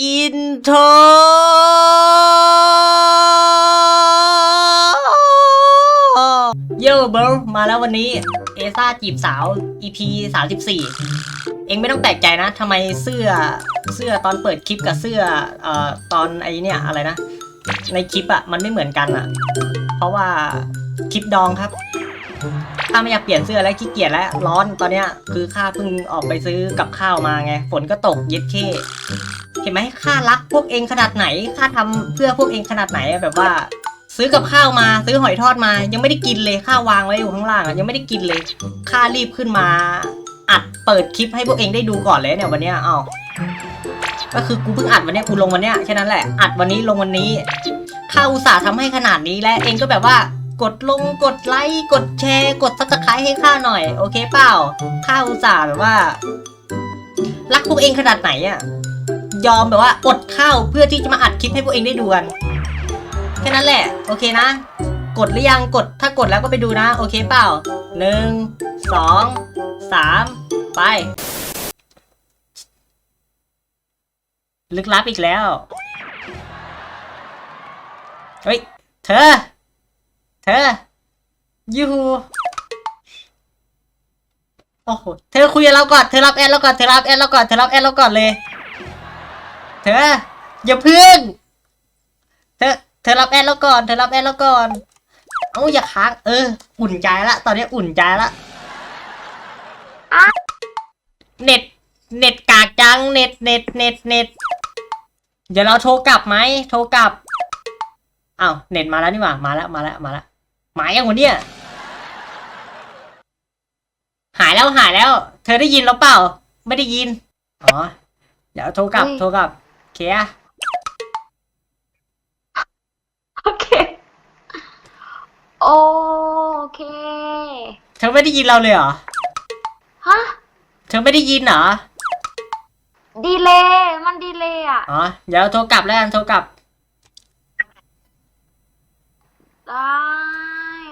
อินโทรโย่เบิร์มาแล้ววันนี้ เอซ่าจีบสาว EP 34 เองไม่ต้องแปลกใจนะทำไมเสื้อเสื้อตอนเปิดคลิปกับเสื้อเอ่อตอนไอเนี่ยอะไรนะ ในคลิปอะมันไม่เหมือนกันอะเพราะว่าคลิปดองครับถ้าไม่อยากเปลี่ยนเสื้อแล้วขี้เกียจแล้วร้อนตอนเนี้ยคือข้าเพิ่งออกไปซื้อกับข้าวมาไงฝนก็ตกเย็ดเข้ เห็นไหมข้ารักพวกเองขนาดไหนข้าทำเพื่อพวกเองขนาดไหนแบบว่า ซื้อกับข้าวมาซื้อหอยทอดมา ยังไม่ได้กินเลยข้าวางไว้อยู่ข้างล่างอะยังไม่ได้กินเลยข้ารีบขึ้นมา อัดเปิดคลิปให้พวกเองได้ดูก่อนเลยเนี่ยวันเนี้ยอ้าวก็คือกูเพิ่งอัดวันเนี้ยกูลงวันเนี้ยแค่นั้นแหละอัดวันนี้ลงวันนี้ข้าอุตส่าห์ทำให้ขนาดนี้และเองก็แบบว่ากดลงกดไลค์กดแชร์กดซับสไครต์ให้ข้าหน่อย โอเคเปล่าข้าอุตส่าห์แบบว่า รักพวกเองขนาดไหนอะ ยอมแบบว่าอดข้าวเพื่อที่จะมาอัดคลิปให้พวกเองได้ดูกันแค่นั้นแหละ โอเคนะ กดหรือยังกดถ้ากดแล้วก็ไปดูนะ โอเคเปล่าหนึ่งสองสามไป ลึกลับอีกแล้ว เฮ้ย เธอ เธอ ยูฮูโอ้โห เธอคุยกับเราก่อน เธอรับแอดเราก่อน เธอรับแอดเราก่อน เธอรับแอดเราก่อนเลย เธอ อย่าพึ่ง เธอ เธอรับแอดเราก่อน เธอรับแอดเราก่อน เอ้าอย่าค้าง เออ อุ่นใจละ ตอนนี้อุ่นใจละ เน็ต เน็ตกากจัง เน็ต เน็ต เน็ต เน็ต เดี๋ยวเราโทรกลับไหม โทรกลับอ้าวเน็ตมาแล้วนี่หว่า มาแล้ว มาแล้ว มาแล้ว หมายยังวะเนี่ย หายแล้วหายแล้ว เธอได้ยินแล้วเปล่า ไม่ได้ยิน อ๋อ เดี๋ยวโทรกลับเฮ้ยโทรกลับ เคลียร์โอเค โอเค เธอไม่ได้ยินเราเลยเหรอ ฮะ เธอไม่ได้ยินเหรอ ดีเลยมันดีเลยอะ อ๋อ เดี๋ยวโทรกลับแล้วกันโทรกลับ ได้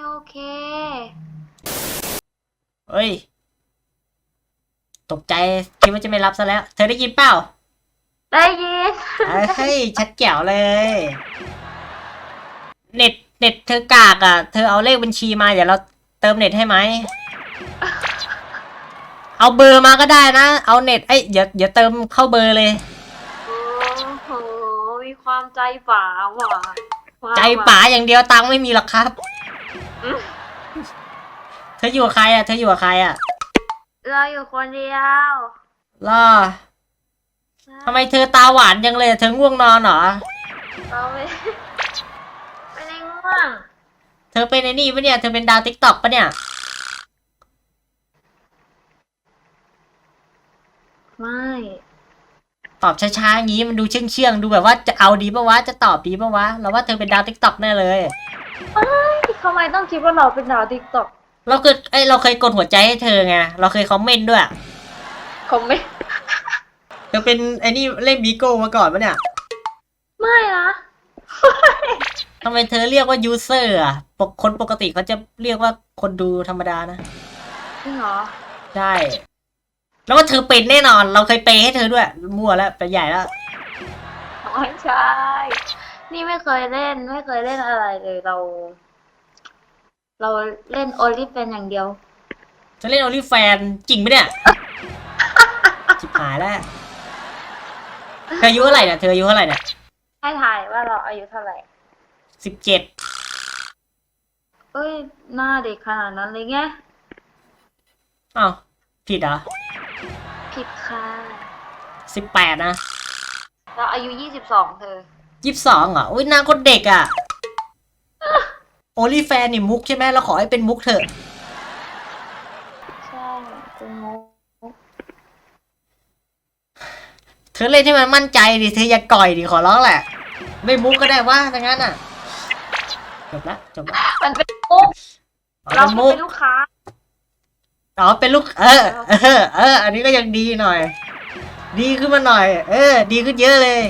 โอเค เอ้ย ตกใจ คิดว่าจะไม่รับซะแล้ว เธอได้ยินเปล่า ได้ยิน เฮ้ยชัดแจ๋วเลย เน็ตเน็ตเธอกากอะ เธอเอาเลขบัญชีมาเดี๋ยวเราเติมเน็ตให้ไหม เอาเบอร์มาก็ได้นะ เอาเน็ตเอ้ยเดี๋ยวเดี๋ยวเติมเข้าเบอร์เลย โอ้โห มีความใจป๋าว่ะว่ะใจป๋าอย่างเดียวตังค์ไม่มีหรอกครับ เธออยู่กับใครอะ เธออยู่กับใครอะ เราอยู่คนเดียว ล่อ ทำไมเธอตาหวานจังเลย เธอง่วงนอนเหรอ เราไม่ ไม่ได้ง่วงเธอเป็นไอ้นี่ปะเนี่ย เธอเป็นดาวติ๊กต็อกปะเนี่ย ไม่ตอบช้าๆอย่างนี้มันดูเชื่องเชื่องๆดูแบบว่าจะเอาดีปะวะ จะตอบดีปะวะ เราว่าเธอเป็นดาวติ๊กต็อกแน่เลยทำไมต้องคิดว่าเราเป็นดาวติ๊กต็อกเราเคยไอยเราเคยกดหัวใจให้เธอไง เราเคยคอมเมนต์ด้วย คอมไม่เธอเป็นไอ้นี่เล่นบีโก้มาก่อนปะเนี่ยไม่นะทำไมเธอเรียกว่ายูเซอร์อะปกคนปกติเขาจะเรียกว่าคนดูธรรมดานะจริงเหรอใช่แล้วก็เธอเป็นแน่นอน เราเคยเปย์ให้เธอด้วย มั่วแล้วไปใหญ่แล้วไม่ใช่ นี่ไม่เคยเล่น ไม่เคยเล่นอะไรเลยเรา เราเล่นโอลิเป็นอย่างเดียว จะเล่นโอลิแฟนจริงไหมเนี่ยจิบหายแล้ว เธออายุเท่าไหร่เนี่ยเธออายุเท่าไหร่เนี่ยให้ถ่ายว่าเราอายุเท่าไหร่สิบเจ็ดเอ้ยหน้าเด็กขนาดนั้นเลยไงอ้าวผิดเหรอผิดค่ะสิบแปดนะเราอายุยี่สิบสองเธอยี่สิบสองเหรออุ้ยหนางคนเด็กอะโอลิแฟนนี่มุกใช่ไหมเราขอให้เป็นมุกเถอะ ใช่เป็นมุก เธ อเล่นให้มันมั่นใจดิเธออย่าก่อยดิขอร้องแหละ ไม่มุกก็ได้ว่าดังนั้นอะ จบละจบละมันเป็นมุกอ๋อเราเป็นมุกเป็นลูกค้าอ๋อเป็นลูกเออเออเออ อันนี้ก็ยังดีหน่อย ดีขึ้นมาหน่อย เออ ดีขึ้นเยอะเลย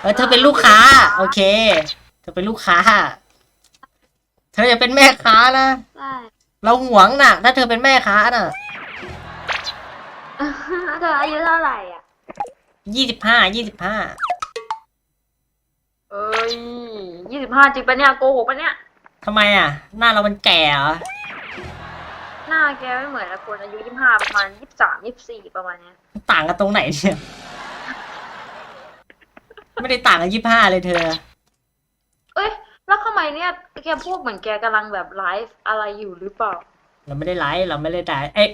เออเธอเป็นลูกค้า โอเค เธอเป็นลูกค้า เธออย่าเป็นแม่ค้านะได้เราหวงน่ะ ถ้าเธอเป็นแม่ค้าน่ะเธออายุเท่าไหร่อะ ยี่สิบห้ายี่สิบห้าเอ้ยยี่สิบห้าจริงปะเนี่ยโกหกปะเนี่ย ทำไมอะ หน้าเรามันแก่เหรอหน้าแกไม่เหมือนนะคนอายุยี่ห้าประมาณยี่สิบสามยี่สิบสี่ประมาณเนี้ยต่างกันตรงไหนเนี่ยไม่ได้ต่างกันยี่ห้าเลยเธอ เอ้ย แล้วทำไมเนี่ยแกพูดเหมือนแกกำลังแบบไลฟ์อะไรอยู่หรือเปล่า เราไม่ได้ไลฟ์เราไม่ได้ได้เอ๊ะ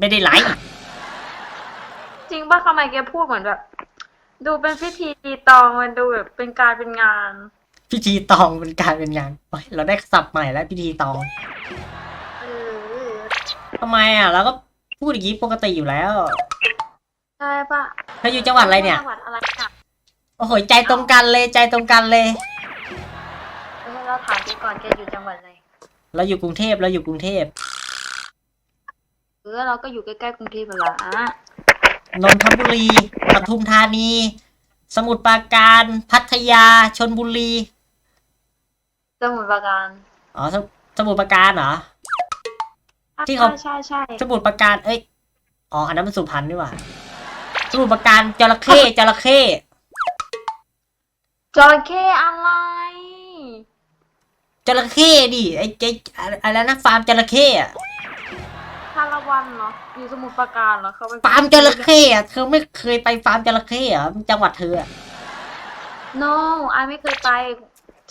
ไม่ได้ไลฟ์ จริงป่ะทำไมแกพูดเหมือนแบบ ดูเป็นพิธีตีตองมันดูแบบเป็นการเป็นงาน พิธีตองเป็นการเป็นงานโอ๊ยเราได้ศัพท์ใหม่แล้วพิธีตองเออทำไมอะเราก็พูดอย่างนี้ปกติอยู่แล้วใช่ป่ะเธออยู่จังหวัดอะไรเนี่ย จังหวัดอะไรอะโอ้โหใจตรงกันเลยใจตรงกันเลย เออเราถามแกก่อนแกอยู่จังหวัดอะไรเราอยู่กรุงเทพเราอยู่กรุงเทพ เออเราก็อยู่ใกล้ๆกรุงเทพฯละอะ นนทบุรีปทุมธานี สมุทรปราการ พัทยาชนบุรีสมุทรปราการอ๋อสมุสมุทรปราการเหรอ ที่เขาใช่ใช่ใช่สมุทรปราการเอ้ยอ๋ออันนั้นมันสุพรรณนี่หว่าสมุทรปราการจระเข้จระเข้จระเข้อะไร จระเข้ดิไอ้ไอ้อะไรนะฟาร์มจระเข้อะ คารวันเหรอ อยู่สมุทรปราการเหรอเขาไปฟาร์มจระเข้อะเธอไม่เคยไปฟาร์มจระเข้เหรอจังหวัดเธออะ no ไอไม่เคยไป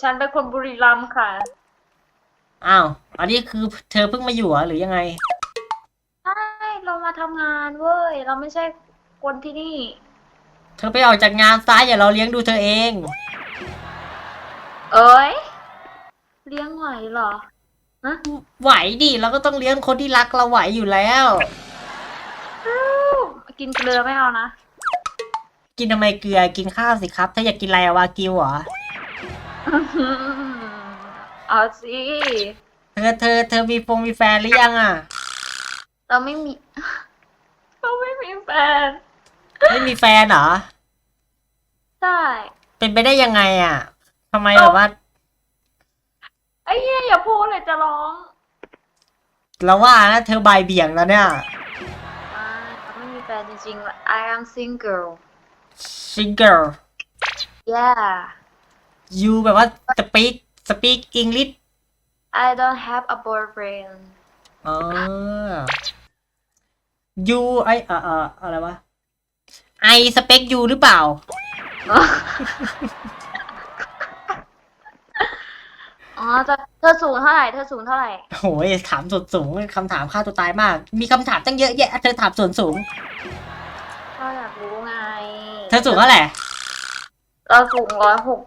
ฉันเป็นคนบุรีรัมย์ค่ะ อ้าว อันนี้คือเธอเพิ่งมาอยู่เหรอหรือยังไง ใช่ เรามาทำงานเว้ย เราไม่ใช่คนที่นี่ เธอไปออกจากงานซ้ายอย่าเราเลี้ยงดูเธอเอง เอ้ย เลี้ยงไหวเหรอ ฮะ ไหวดิเราก็ต้องเลี้ยงคนที่รักเราไหวอยู่แล้ว กินเกลือไม่เอานะ กินทำไมเกลือกินข้าวสิครับ ถ้าอยากกินอะไรอะวากิวเหรอ เอาสิเธอเธอเธอมีฟงมีแฟนหรือยังอะ เราไม่มี เราไม่มีแฟนไม่มีแฟนเหรอ ใช่ เป็นไปได้ยังไงอะทำไมแบบว่า ไอ้เหี้ยอย่าพูดเลยจะร้องเราว่านะเธอใบายเบี่ยงแล้วเนี่ยไม่เราไม่มีแฟนจริงๆ I am single single yeah you แบบว่า speak speak English I don't have a boyfriend อ๋อ you ไอเอ่อเอ่ออะไรวะ I spec you หรือเปล่า อ๋อจะเธอสูงเท่าไหร่เธอสูงเท่าไหร่โหยถามส่วนสูงคำถามฆ่าตัวตายมาก มีคำถามตั้งเยอะแยะเธอถามส่วนสูง ก็อยากรู้ไงเธอสูงเท่าไหร่เราสูงร้อยหก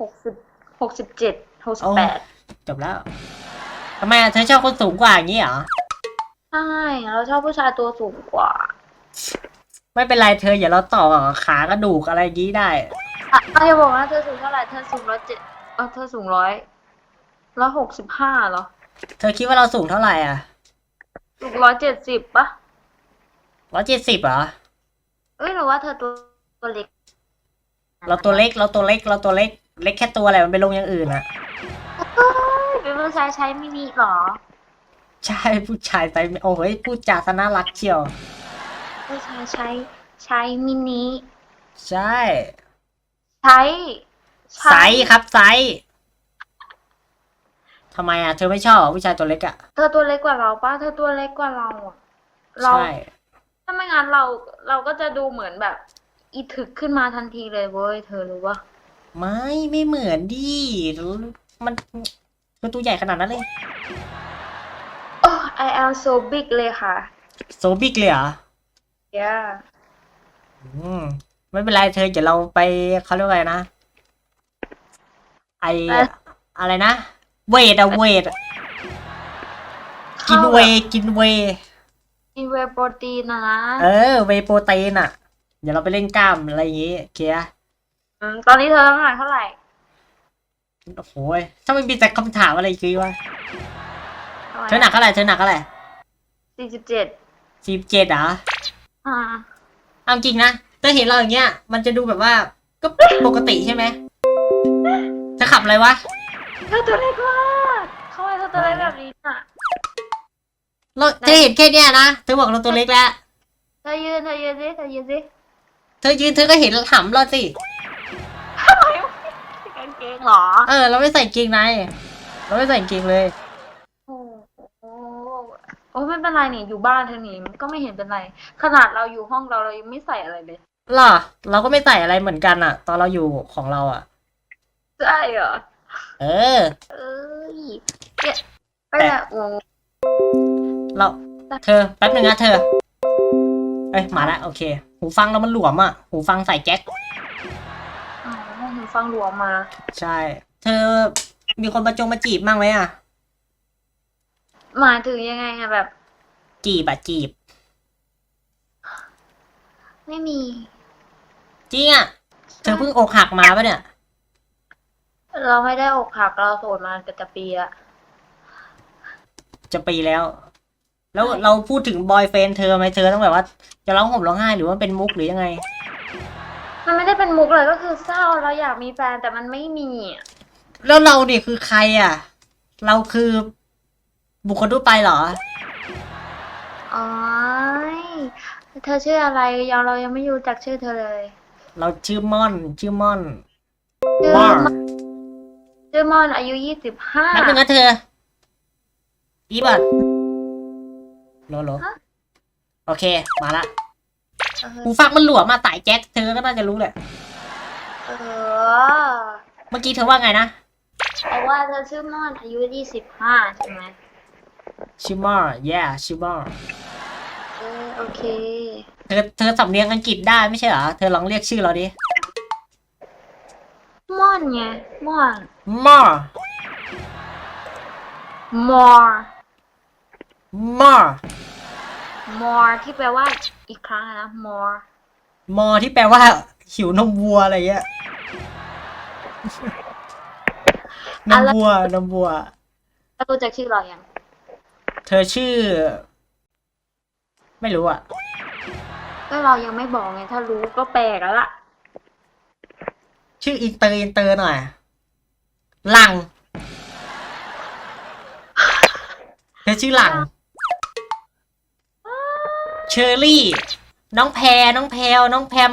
หกสิบหกสิบเจ็ดหกสิบแปดจบแล้วทำไมอะเธอชอบคนสูงกว่าอย่างนี้เหรอใช่เราชอบผู้ชายตัวสูงกว่า ไม่เป็นไรเธออย่าเราต่อขากระดูกอะไรอย่างนี้ได้ อะอย่าบอกนะเธอสูงเท่าไหร่เธอสูงร้อยเจ็ด เออเธอสูงร้อยร้อยหกสิบห้าเหรอเธอคิดว่าเราสูงเท่าไหร่อะสูงร้อยเจ็ดสิบปะร้อยเจ็ดสิบเหรอ เอ้ยหรือว่าเธอตัวตัวเล็ก เราตัวเล็ก เราตัวเล็ก เราตัวเล็ก เล็กแค่ตัวอะไรมันไปลงอย่างอื่นอะเฮ้ยเป็นผู้ชายใช้มินิเหรอ ใช่ผู้ชายไปโอ้ยพูดจาซะน่ารักเชียว ผู้ชายใช้ใช้มินิ ใช่ ใช้ ไซส์ครับไซส์ทำไมอะ เธอไม่ชอบเหรอผู้ชายตัวเล็กอะ เธอตัวเล็กกว่าเราป้าเธอตัวเล็กกว่าเราอะเรา ใช่ ถ้าไม่งั้นเราเราก็จะดูเหมือนแบบ อีถึกขึ้นมาทันทีเลยเว้ยเธอรู้ปะไม่ไม่เหมือนดิมันเธอตัวใหญ่ขนาดนั้นเลย โอ้ I am so big เลยค่ะ โซบิกเลยเหรอ yeah อืมไม่เป็นไรเธอเดี๋ยวเราไปเขาเรียกว่าอะไรนะ ไอเอ๊ะอะไรนะ เวทอะเวทอะกินเวย์กินเวย์กินเวย์โปรตีนนะนะเออ เวย์โปรตีนอะเดี๋ยวเราไปเล่นกล้ามอะไรอย่างงี้โอเคอะมตอนนี้เธอน้ำหนักเท่าไหร่โอ้โหยถ้ามันมีแต่คำถามอะไรคือวะเธอหนักเท่าไหร่เธอหนักเท่าไหร่สี่สิบเจ็ดสิบเจ็ดเหรออ่าเอาจริงนะถ้าเห็นเราอย่างเงี้ย มันจะดูแบบว่าก็ปกติใช่ไหม เธอขับอะไรวะเธอตัวเล็กมากทำไมเธอตัวเล็กแบบนี้อะเราเธอเห็นแค่เนี้ยนะเธอบอกเราตัวเล็กแล้วเธอยืนเธอยืนสิเธอยืนสิเธอยืนเธอก็เห็นหำเราสิทำไมไม่กางเกงเหรอ เออ เราไม่ใส่กางเกงในเราไม่ใส่กางเกงเลยโอ้โหโอ้ไม่เป็นไรนี่อยู่บ้านเธอนี่มันก็ไม่เห็นเป็นไร ขนาดเราอยู่ห้องเราเรายังไม่ใส่อะไรเลยหรอเราก็ไม่ใส่อะไรเหมือนกันอะตอนเราอยู่ของเราอะ ใช่เหรอ เออ เอ้ยเนี่ยไปละโอ้เรา เธอ แป๊บนึงนะเธอ เอ้ย มาแล้วโอเค หูฟังเรามันหลวมอะหูฟังใส่แจ็ค อ๋อหูฟังหลวมมา ใช่ เธอ มีคนมาจงมาจีบมั่งไหมอะหมายถึงยังไงอะแบบ จีบอะจีบ ไม่มี จริงอะเธอเพิ่งอกหักมาปะเนี่ย เราไม่ได้อกหักเราโสดมาเกือบจะปีละจะปีแล้ว แล้วใช่เราพูดถึงบอยเฟนเธอไหมเธอต้องแบบว่า จะร้องห่มร้องไห้หรือว่าเป็นมุกหรือยังไง มันไม่ได้เป็นมุกเลยก็คือเศร้าเราอยากมีแฟนแต่มันไม่มีอะแล้วเราเนี่ยคือใครอะ เราคือบุคคลทั่วไปเหรอ อ๋อเธอชื่ออะไรยังเรายังไม่รู้จักชื่อเธอเลยเราชื่อม่อน ชื่อม่อน ชื่อม่อน ชื่อมอนอายุยี่สิบห้าแป๊บนึงนะเธออีบัตโลโลฮะ โอเค มาละหูฟังมันหลวมมาสายแจ็คเธอก็น่าจะรู้แหละ เออเมื่อกี้เธอว่าไงนะแต่ว่าเธอชื่อมอนอายุยี่สิบห้าใช่ไหมชิมอร์ yeah ชิมอร์ เออโอเค เธอ เธอสำเนียงอังกฤษได้ไม่ใช่เหรอ เธอลองเรียกชื่อเราดิมอนไงมอน มอร์มอร์มอร์มอร์ที่แปลว่าอีกครั้งนะมอร์มอที่แปลว่า หิวนมวัวอะไรเงี้ยนมวัวนมวัวแล้วรู้จักชื่อเรายัง เธอชื่อ ไม่รู้อะ ก็เรายังไม่บอกไง ถ้ารู้ก็แปลกแล้วล่ะ ชื่ออินเตอร์อินเตอร์หน่อย หลังเธอชื่อหลัง เชอรี่ น้องแพรน้องแพรวน้องแพม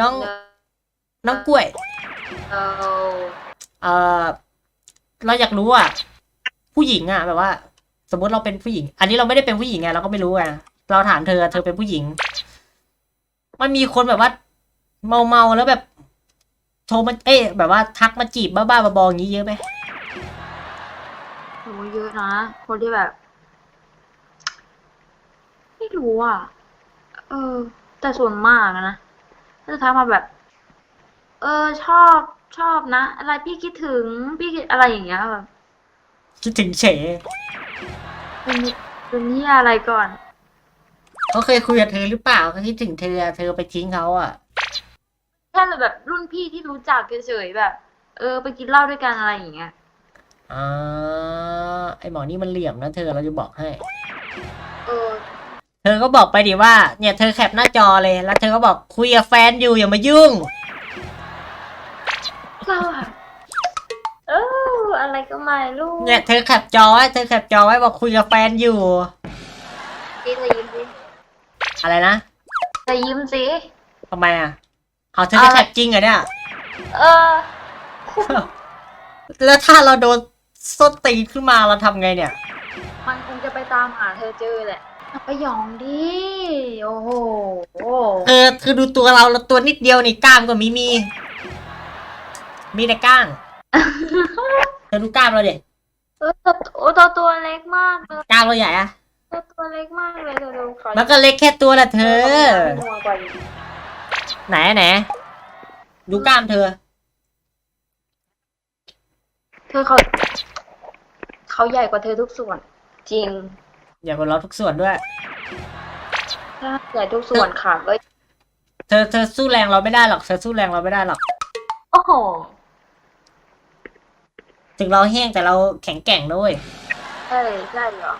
น้อง น้องกล้วยเออเออเราอยากรู้อะ ผู้หญิงอะ แบบว่า สมมติเราเป็นผู้หญิง อันนี้เราไม่ได้เป็นผู้หญิงไงเราก็ไม่รู้ไงเราถามเธอ เธอเป็นผู้หญิง มันมีคนแบบว่า เมาเมาๆแล้วแบบ โทรมาเอ๊ะแบบว่าทักมาจีบบ้าๆบอๆอย่างนี้เยอะไหมโหเยอะนะ คนที่แบบ ไม่รู้อะ เออ แต่ส่วนมากอะนะก็จะทักมาแบบ เออชอบชอบนะ อะไรพี่คิดถึงพี่คิดอะไรอย่างเงี้ยแบบคิดถึงเฉยเป็นเป็นที่อะไรก่อน เขาเคยคุยกับเธอหรือเปล่าเขาคิดถึงเธอเธอไปทิ้งเขาอะ แค่แบบรุ่นพี่ที่รู้จักเฉยๆแบบ เออ ไปกินเหล้าด้วยกันอะไรอย่างเงี้ยอ่าไอหมอนี่มันเหลี่ยมนะเธอเราจะบอกให้ เออ เธอก็บอกไปดิว่า เนี่ยเธอแคปหน้าจอเลย แล้วเธอก็บอกคุยกับแฟนอยู่อย่ามายุ่ง ก็แบบเอออะไรก็ไม่รู้เนี่ยเธอแคปจอไว้เธอแคปจอไว้บอกคุยกับแฟนอยู่สิเธอยิ้มสิอะไรนะเธอยิ้มสิทำไมอะ เอาเธอจะแคปจริงเหรอเนี่ย เออ แล้วถ้าเราโดนส้นตีนขึ้นมาเราทำไงเนี่ย มันคงจะไปตามหาเธอเจอแหละไปหยองดิ โอ้โห เออ คือดูตัวเราเราตัวนิดเดียวนี่กล้ามก็มีมี มีแต่ก้างเธอดูกล้ามเราเด็กเออตัวโอ้ตัวตัวเล็กมากเลยกล้ามเราใหญ่อะตัวตัวเล็กมากเลยเธอดูเขามันก็เล็กแค่ตัวละเธอหัวกว่าอีก ไหนไหนดูกล้ามเธอ เธอเขาเขาใหญ่กว่าเธอทุกส่วน จริงอย่ากดเราทุกส่วนด้วยใช่ใหญ่ทุกส่วนค่ะเว้ยเธอเธอสู้แรงเราไม่ได้หรอกเธอสู้แรงเราไม่ได้หรอก โอ้โหถึงเราแห้งแต่เราแข็งแกร่งด้วยใช่ใช่เหรอ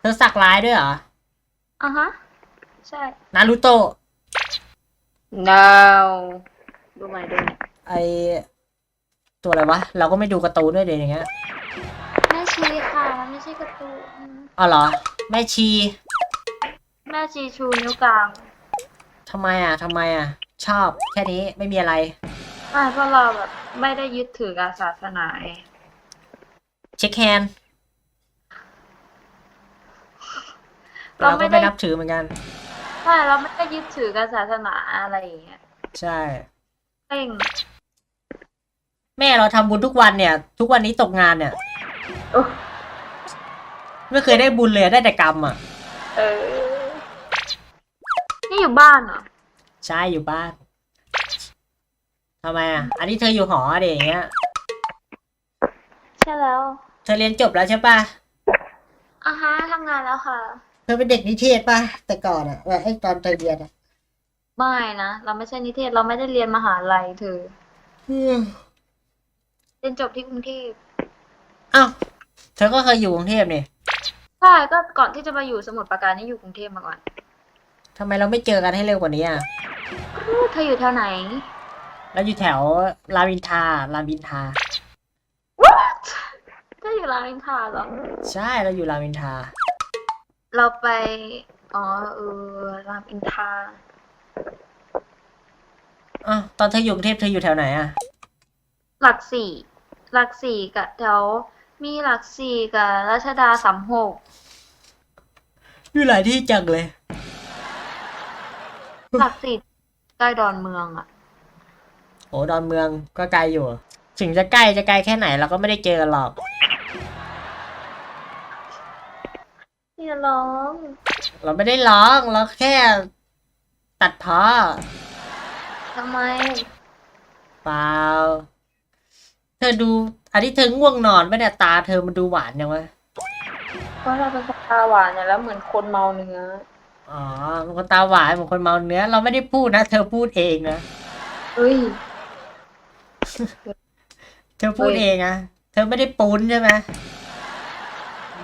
เธอสักลายด้วยเหรออะฮะ ใช่ นารูโตะ no ดูใหม่ดูใหม่ไอตัวอะไรวะ เราก็ไม่ดูการ์ตูนด้วยเดี๋ยวอย่างเงี้ยแม่ชีค่ะ มันไม่ใช่การ์ตูนอ๋อเหรอ แม่ชีแม่ชีชูนิ้วกลางทำไมอะทำไมอะ ชอบแค่นี้ไม่มีอะไร ไม่เพราะเราแบบไม่ได้ยึดถือกับศาสนาไงเช็คแฮนด์เราเราไม่ก็ได้ไม่นับถือเหมือนกันใช่เราไม่ได้ยึดถือกับศาสนาอะไรอย่างเงี้ยใช่เร่งแม่เราทำบุญทุกวันเนี่ย ทุกวันนี้ตกงานเนี่ย โอ้ไม่เคยได้บุญเลยได้แต่กรรมอะ เออ นี่อยู่บ้านเหรอใช่อยู่บ้านทำไมอะ อันนี้เธออยู่หอเด็อย่างเงี้ย ใช่แล้วเธอเรียนจบแล้วใช่ปะอะฮะทำงานแล้วค่ะเธอเป็นเด็กนิเทศปะแต่ก่อนอะไอ้ตอนเธอเรียนอะไม่นะเราไม่ใช่นิเทศเราไม่ได้เรียนมหาลัยเธอเรียนจบที่กรุงเทพอ้าวเธอก็เคยอยู่กรุงเทพนี่ใช่ก็ก่อนที่จะมาอยู่สมุทรปราการนี่อยู่กรุงเทพมาก่อนทำไมเราไม่เจอกันให้เร็วกว่านี้อะอู้เธออยู่แถวไหนเราอยู่แถวรามอินทรารามอินทราเธออยู่รามอินทราเหรอใช่เราอยู่รามอินทรา เราไป อ๋อเออรามอินทราอ้าวตอนเธออยู่กรุงเทพเธออยู่แถวไหนอะ หลักสี่หลักสี่กับแถวมีหลักสี่กับรัชดาสามหกอยู่หลายที่จังเลย หลักสี่ใกล้ดอนเมืองอะโอ้ดอนเมืองก็ไกลอยู่ ถึงจะใกล้จะไกลแค่ไหนเราก็ไม่ได้เจอกันหรอก อย่าร้อง เราไม่ได้ร้องเราแค่ ตัดพ้อทำไม เปล่า เธอดู อันนี้เธอง่วงนอนไหมเนี่ยตาเธอมันดูหวานยังวะเพราะเราเป็นคนตาหวานเนี่ยแล้วเหมือนคนเมาเนื้อ อ๋อเป็นคนตาหวานเหมือนคนเมาเนื้อ เราไม่ได้พูดนะ เธอพูดเองนะเฮ้ย เธอพูดเฮ้ยเองนะเธอไม่ได้ปูนใช่ไหม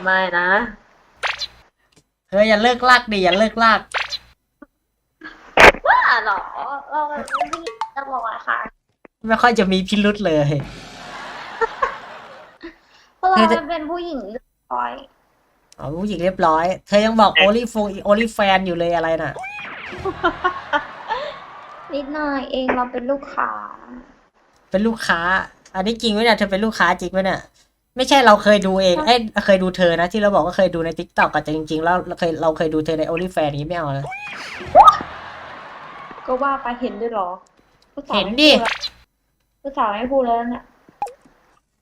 ไม่นะ เธออย่าเลิกลากดิอย่าเลิกลากว่าเหรอเราเป็นผู้หญิงจะบอกว่าค่ะไม่ค่อยจะมีพิรุษเลยเพราะเราเธอจะเป็นผู้หญิงเรียบร้อยอ๋อผู้หญิงเรียบร้อย เธอยังบอกโอลิฟงโอลิแฟนอยู่เลยอะไรน่ะ นิดหน่อยเองเราเป็นลูกค้า เป็นลูกค้า อันนี้จริงไหมเนี่ยเธอเป็นลูกค้าจริงไหมเนี่ย ไม่ใช่เราเคยดูเองเอ้ยเคยดูเธอนะ ที่เราบอกว่าเคยดูในทิกตอกแต่จริงๆแล้วเราเคยเราเคยดูเธอในโอลิแฟนนี้ไม่เอานะก็ว่าไปเห็นด้วยเหรอผู้สาวเห็นไม่ดิพูแล้วผู้สาวไม่พูดแล้วเนี่ย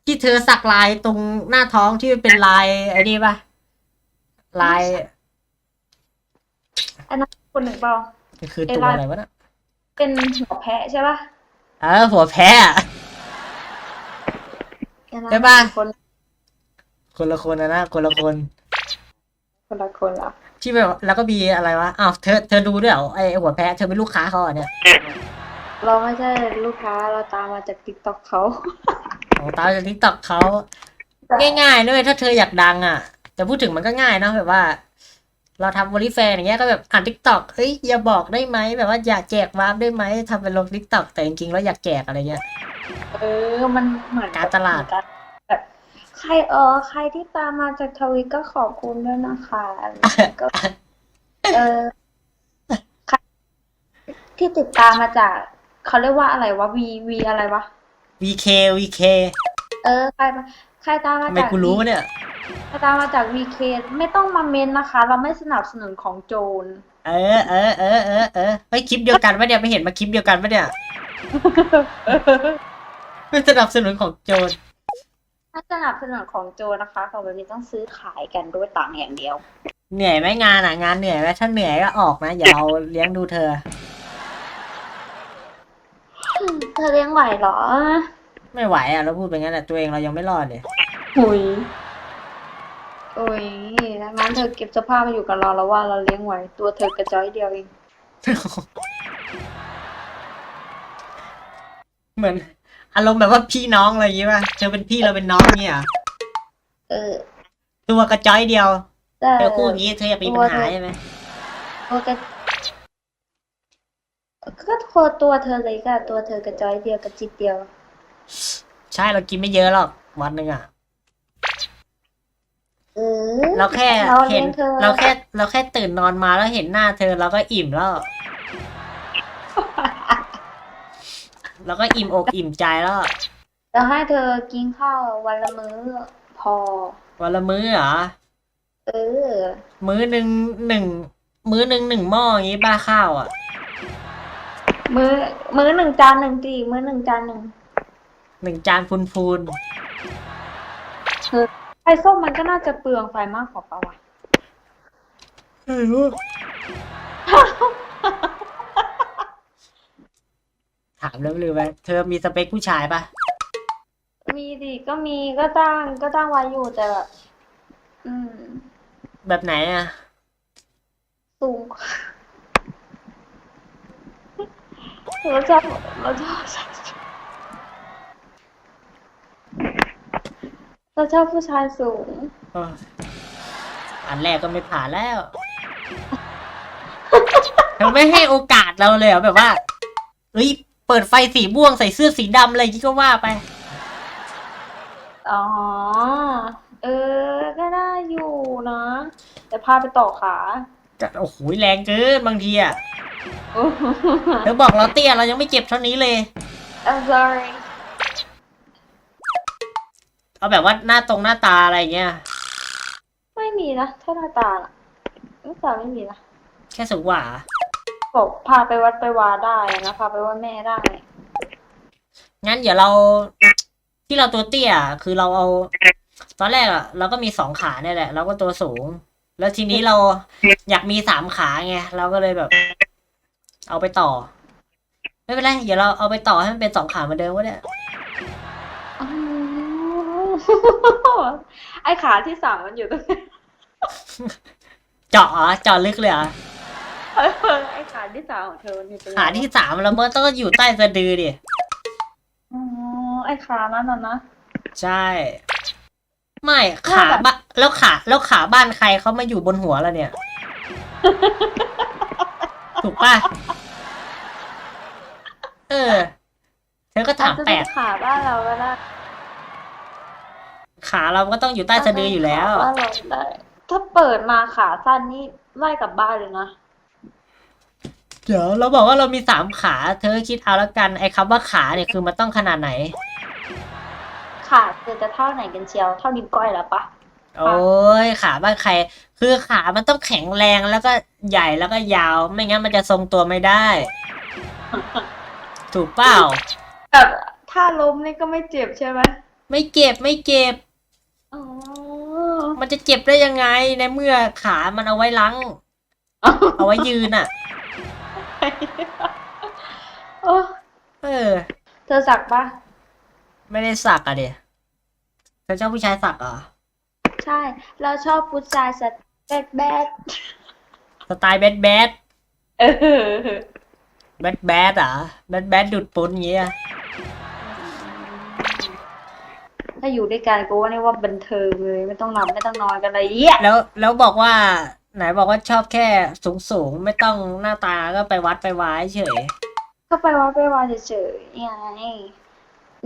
ที่เธอสักลายตรงหน้าท้องที่มันเป็นลายไอ้นี่ปะลายอันนั้นคนหนึ่งเปล่าคือตัวอะไรวะน่ะเป็นหัวแพะใช่ปะเออหัวแพ้อะอันนั้นใช่ปะคน คนละคนนะนะคนละคนคนละคนเหรอที่แบบแล้วก็มีอะไรวะอ้าวเธอเธอดูด้วยเหรอไอ้หัวแพ้เธอเป็นลูกค้าเขาเหรอเนี่ยเราไม่ใช่ลูกค้าเราตามมาจากติ๊กต็อกเขาของตามจากทิกตอกเขาง่ายๆด้วยถ้าเธออยากดังอะ แต่พูดถึงมันก็ง่ายเนอะแบบว่า เราทำวอลิแฟนอย่างเงี้ยก็แบบอ่านทิกตอกเฮ้ยอย่าบอกได้ไหมแบบว่าอยากแจกวาร์ปได้ไหมทำเป็นลงทิกตอกแต่จริงๆแล้วอยากแจกอะไรเงี้ยเออมันเหมือนการตลาด ครเออใครที่ตามมาจากทวิตก็ขอบคุณด้วยนะคะอะไรอย่างเงี้ยก็เออใครที่ติดตามมาจาก เขาเรียกว่าอะไรวะวีวีอะไรวะ VK VK เออใครมาใครตามมาทำไมจากกูรู้วะเนี่ย ใครตามมาจากวีเคไม่ต้องมาเมนนะคะ เราไม่สนับสนุนของโจรเออเออเออเออเออเฮ้ยคลิปเดียวกันปะเนี่ยไม่เห็นมาคลิปเดียวกันปะเนี่ย ไม่สนับสนุนของโจร ถ้าสนับสนุนของโจรนะคะของแบบนี้ต้องซื้อขายกันด้วยตังค์อย่างเดียว เหนื่อยไหมงานอะงานเหนื่อยไหมถ้าเหนื่อยก็ออกนะอย่าเราเลี้ยงดูเธอ เธอเลี้ยงไหวเหรอ ไม่ไหวอะเราพูดไปงั้นอะตัวเองเรายังไม่รอดเลยหุยโอ้ยดังนั้นเธอเก็บเสื้อผ้ามาอยู่กับเราแล้วว่าเราเลี้ยงไหวตัวเธอกระจ้อยเดียวเอง เหมือน อารมณ์แบบว่าพี่น้องอะไรอย่างงี้ป่ะเธอเป็นพี่เราเป็นน้องเงี้ยเหรอเออตัวกระจ้อยเดียวแต่เธอพูดอย่างงี้เธออยากมีปัญหาใช่ไหมตัวกระก็ตัวตัวเธอเลยก็ตัวเธอกระจ้อยเดียวกระจิตเดียว ใช่เรากินไม่เยอะหรอกวันหนึ่งอะเออเราแค่เราเห็เลี้นยงเธอเราแค่เราแค่ตื่นนอนมาแล้วเห็นหน้าเธอเราก็อิ่มแล้ว แล้วก็อิ่มอกอิ่มใจแล้ว จะให้เธอกินข้าววันละมื้อพอ วันละมื้อเหรอ เออ มื้อหนึ่งหนึ่ง มื้อหนึ่งหนึ่งหม้ออย่างงี้บ้าข้าวอะ มื้อมื้อหนึ่งจานหนึ่งตีมื้อหนึ่งจานหนึ่งหนึ่งจานพูนพูนไอ้ส้มมันก็น่าจะเปลืองไฟมากกว่าปะวะๆไม่รู้ ถามแล้วลืมไปเธอมีสเปคผู้ชายปะมีดิก็มีก็จ้างก็จ้างไว้อยู่แต่แบบอืม แบบไหนอะ สูงเราชอบเราชอบเราชอบผู้ชายสูงเอออันแรกก็ไม่ผ่านแล้วเธอไม่ให้โอกาสเราเลยเหรอแบบว่าเฮ้ย เปิดไฟสีม่วงใส่เสื้อสีดำอะไรที่ก็ว่าไป อ๋อ เออ ก็ได้อยู่นะ แต่พาไปต่อขาจะโอ้โหแรงเกินบางทีอะเธอบอกเราเตี้ยเรายังไม่เจ็บเท่านี้เลย I'm sorry เอาแบบว่าหน้าตรงหน้าตาอะไรอย่างเงี้ย ไม่มีนะถ้าหน้าตาล่ะหน้าตาไม่มีนะแค่สูงกว่า บอกพาไปวัดไปวาได้นะพาไปว่าแม่ได้งั้นเดี๋ยวเราที่เราตัวเตี้ยคือเราเอา ตอนแรกอะเราก็มีสองขาเนี่ยแหละ เราก็ตัวสูง แล้วทีนี้เราอยากมีสามขาไงเราก็เลยแบบ เอาไปต่อ ไม่เป็นไรเดี๋ยวเราเอาไปต่อให้มันเป็นสองขาเหมือนเดิมก็ได้อ๋อไอขาที่สามมันอยู่ตรงไหนเจาะเหรอเจาะลึกเลยเหรอ เออไอขาที่สามของเธอมันอยู่ตรงไหนขาที่สามเราเมื่อต้องอยู่ใต้สะดือดิ อ๋อไอขานั้นน่ะนะ ใช่ ไม่ขาบ้านแล้วขาแล้วขาบ้านใครเขามาอยู่บนหัวแล้วเนี่ย ถูกป่ะ เออ เธอก็ถามอาจจะแปลเป็กนขาบ้านเราก็ได้ขาเราก็ต้องอยู่ใต้สะดืออยู่แล้วขาบ้านเราได้ ถ้าเปิดมาขาสั้นนี่ไล่กลับบ้านเลยนะ เดี๋ยวเราบอกว่าเรามีสามขา เธอคิดเอาแล้วกันไอ้คำว่าขาเนี่ยคือมันต้องขนาดไหนขาเธอจะเท่าไหนกันเชียว เท่านิ้วก้อยแล้วปะ โอ้ยขาบ้านใคร คือขามันต้องแข็งแรงแล้วก็ใหญ่แล้วก็ยาว ไม่งั้นมันจะทรงตัวไม่ได้ ถูกเปล่าแบบถ้าล้มนี่ก็ไม่เจ็บใช่ไหมไม่เจ็บไม่เจ็บอ๋อมันจะเจ็บได้ยังไงในเมื่อขามันเอาไว้ล้างเอาไว้ยืนอะ โอ้เออ เธอสักปะไม่ได้สักอะเดียเธอชอบผู้ชายสักเหรอ ใช่ เราชอบผู้ชายสักแบดแบดสไตล์แบดแบดเออแบดแบดอะแบดแบดดูดปุนอย่างเงี้ยถ้าอยู่ด้วยกันก็ว่านี่ว่าบันเทิงเลย ไม่ต้องหลับไม่ต้องนอนกันเลยเยี่ยแล้วแล้วบอกว่า ไหนบอกว่าชอบแค่สูงสูงๆไม่ต้องหน้าตาก็ไปวัดไปวายเฉย ก็ไปว่าไปว่าเฉยๆไง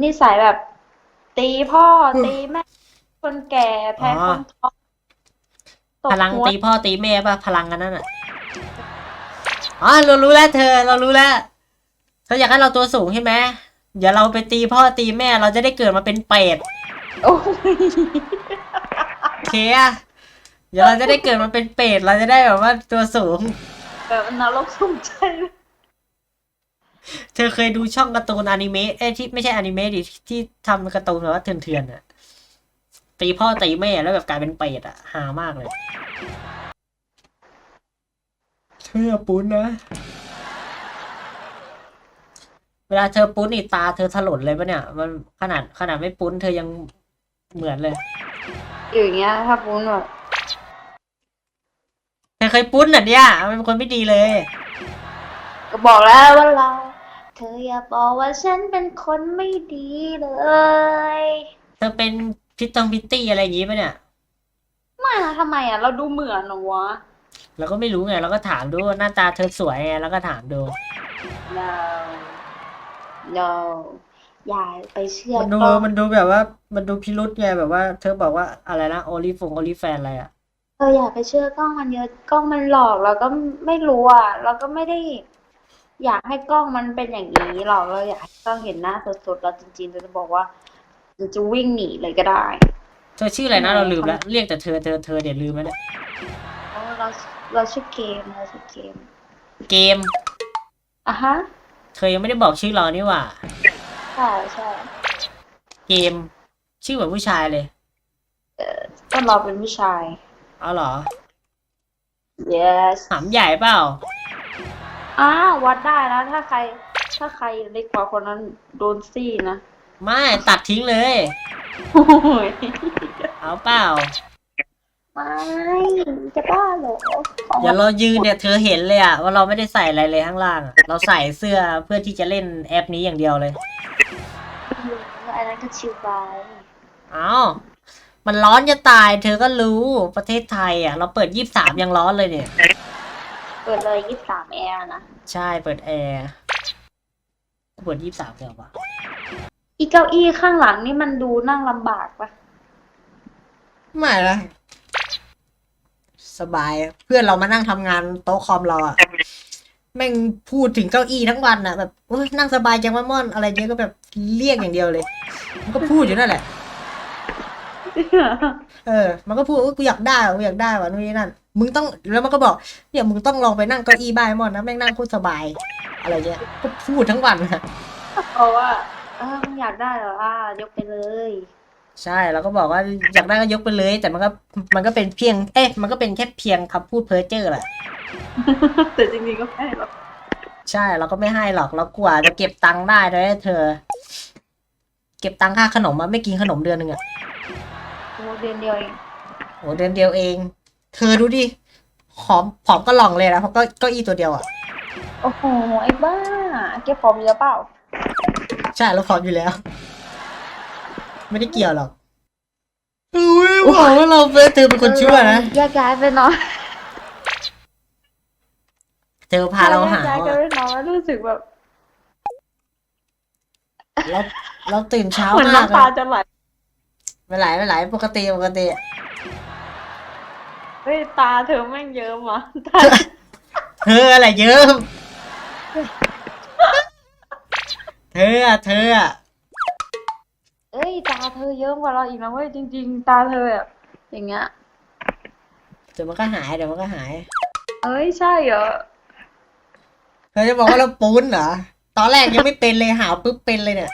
นิสัยแบบ ตีพ่อตีแม่ คนแก่แพ้คนท้องตบพลังหัวตีพ่อตีแม่ป่ะ พลังกันนั่นอะอ๋อเรารู้แล้วเธอ เรารู้แล้วเธออยากให้เราตัวสูงใช่ไหมเดี๋ยวเราไปตีพ่อตีแม่เราจะได้เกิดมาเป็นเป็ดโอ้ยโอเคอะ เดี๋ยวเราจะได้เกิดมาเป็นเป็ดเราจะได้แบบว่าตัวสูง แบบนรกสมใจเลยเธอเคยดูช่องการ์ตูนอนิเมะเอ้ยที่ไม่ใช่อนิเมะดิที่ทำการ์ตูนแบบว่าเถื่อนๆอะตีพ่อตีแม่แล้วแบบกลายเป็นเป็ดอะฮามากเลยเธออย่าปุ้นนะ เวลาเธอปุ้นนี่ตาเธอถลนเลยปะเนี่ย มันขนาดขนาดไม่ปุ้นเธอยังเหมือนเลย อยู่อย่างเงี้ยถ้าปุ้นแบบ เธอเคยปุ้นเหรอเนี่ยมันเป็นคนไม่ดีเลย ก็บอกแล้วว่าเรา เธออย่าบอกว่าฉันเป็นคนไม่ดีเลย เธอเป็นพิตตองพิตตี้อะไรอย่างงี้ปะเนี่ย ไม่นะทำไมอะ เราดูเหมือนเหรอวะเราก็ไม่รู้ไงเราก็ถามดูหน้าตาเธอสวยไงแล้วก็ถามดู no no อย่าไปเชื่อมันดูกล้อง มันดูแบบว่ามันดูพิรุษไงแบบว่า เธอบอกว่าอะไรนะโอลิฟงโอลิแฟนอะไรอะ เอออย่าไปเชื่อกล้องมันเยอะกล้องมันหลอกเราก็ไม่รู้อะเราก็ไม่ได้ อยากให้กล้องมันเป็นอย่างนี้หรอกเราอยากให้กล้องเห็นหน้าสดๆเราจริงๆเราจะบอกว่าเราจะวิ่งหนีเลยก็ได้เธอชื่ออะไรนะเราลืมแล้วเรียกแต่เธอเธอเธอเดี๋ยวลืมแล้วเนี่ยเพราะว่าเราเราชื่อเกมเราชื่อเกมเกมอะฮะเธอยังไม่ได้บอกชื่อเรานี่หว่าใช่ใช่เกม ชื่อเหมือนผู้ชายเลยก็เราเป็นผู้ชาย เอาเหรอ yes หำใหญ่เปล่า อ้าววัดได้นะถ้าใคร ถ้าใครเล็กกว่าคนนั้นโดนซี่นะไม่ตัดทิ้งเลย โอ้ยเอาเปล่า ไม่จะบ้าเหรอของอย่าเรายืนเนี่ยเธอเห็นเลยอะว่าเราไม่ได้ใส่อะไรเลยข้างล่างอะเราใส่เสื้อเพื่อที่จะเล่นแอปนี้อย่างเดียวเลย อันนั้นก็ชิวไป เอา มันร้อนจะตาย เธอก็รู้ประเทศไทยอะ เราเปิดยี่สามยังร้อนเลยเนี่ย เปิดเลยยี่สามแอร์นะ ใช่เปิดแอร์เปิดยี่สามเดียวปะอีเก้าอี้ข้างหลังนี่มันดูนั่งลำบากปะไม่ละสบายอะเพื่อนเรามานั่งทำงานโต๊ะคอมเราอะแม่งพูดถึงเก้าอี้ทั้งวันอะแบบโอ้ยนั่งสบายจังว่าม่อนอะไรเงี้ยก็แบบเรียกอย่างเดียวเลย มันก็พูดอยู่นั่นแหละ เออ มันก็พูดว่ากูอยากได้ว่ะกูอยากได้ว่ะนู่นนี่นั่น มึงต้อง แล้วมันก็บอก เนี่ยมึงต้องลองไปนั่งเก้าอี้บ้านมอนนะแม่งนั่งโคตรสบาย อะไรเงี้ย ก็พูดทั้งวันอะเพราะว่าเออมึงอยากได้เหรออ่ายกไปเลย ใช่ แล้วก็บอกว่าอยากได้ก็ยกไปเลย แต่มันก็ มันก็เป็นเพียง เอ๊ะ มันก็เป็นแค่เพียงคำพูดเพ้อเจ้อแหละ แต่จริงๆก็ไม่หรอกใช่เราก็ไม่ให้หรอกเรากลัวจะเก็บตังค์ได้ด้วยเธอ เก็บตังค่าขนมมาไม่กินขนมเดือนหนึ่งอะโอ้ เดือนเดียวเองโหเดือนเดียวเอง เธอดูดิหอมผอมก็หล่องเลยนะเพราะก็เก้าอี้ตัวเดียวอะโอ้โห ไอ้บ้าแกผอมเยอะเปล่า ใช่เราผอมอยู่แล้ว ไม่ได้เกี่ยวหรอกอุ้ยบอกว่าเราเป็นเธอเป็นคนชั่วนะแยกย้ายไปนอนเธอพาเราหาแยกย้ายกันอะไปนอนแล้วรู้สึกแบบเราเราตื่นเช้าเหมือนมากน้ำตาจะไหล ไม่ไหลไม่ไหลปกติปกติ เฮ้ยตาเธอแม่งเยิ้มอะตาเธออะไรเยอะ เธออะเธออะเอ้ยตาเธอเยิ้มกว่าเราอีกนะเว้ยจริง ๆ ตาเธอแบบอย่างเงี้ย เดี๋ยวมันก็หายเดี๋ยวมันก็หาย เอ้ยใช่เหรอเธอจะบอกว่าเราปูนเหรอ ตอนแรกยังไม่เป็นเลยหาวปุ๊บเป็นเลยเนี่ย